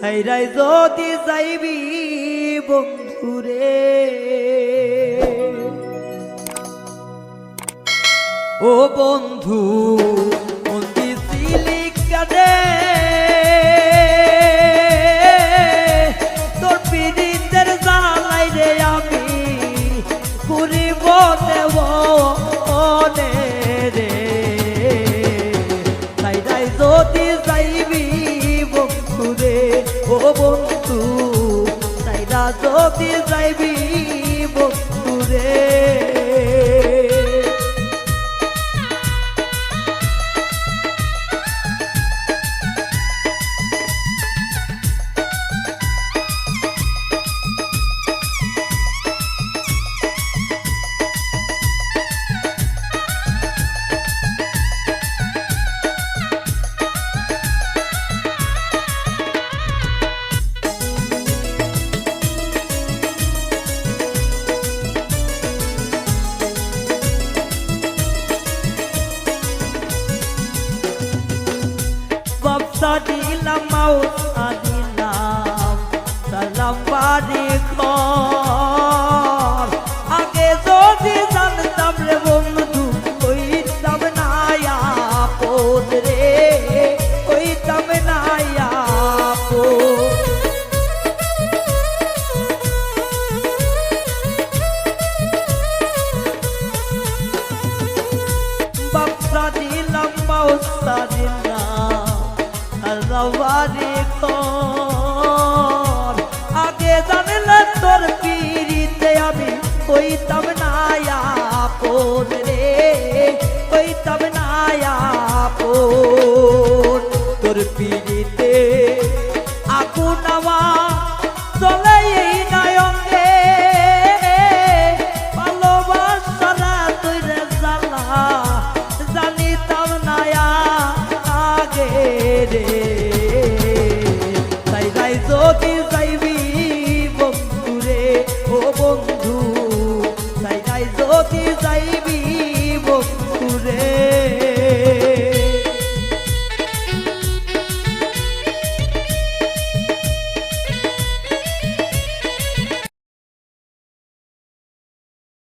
সাইরাই যদি যাইবি বন্ধুরে। ও বন্ধু মন্দি সিলিকারে তোর পিড়িতের আমি ঘুরিব দেব মনে ও বন্ধু তাই যদি যাইবি? দিলাম মাউস বারে কর। আগে জানলে তোর পিড়িতে আমি হইতাম না আপন রে হইতাম না আপন তোর পিড়ি রে। তাই যাই যদি যাইবি বন্ধু রে ও বন্ধু তাই যাই যদি যাইবি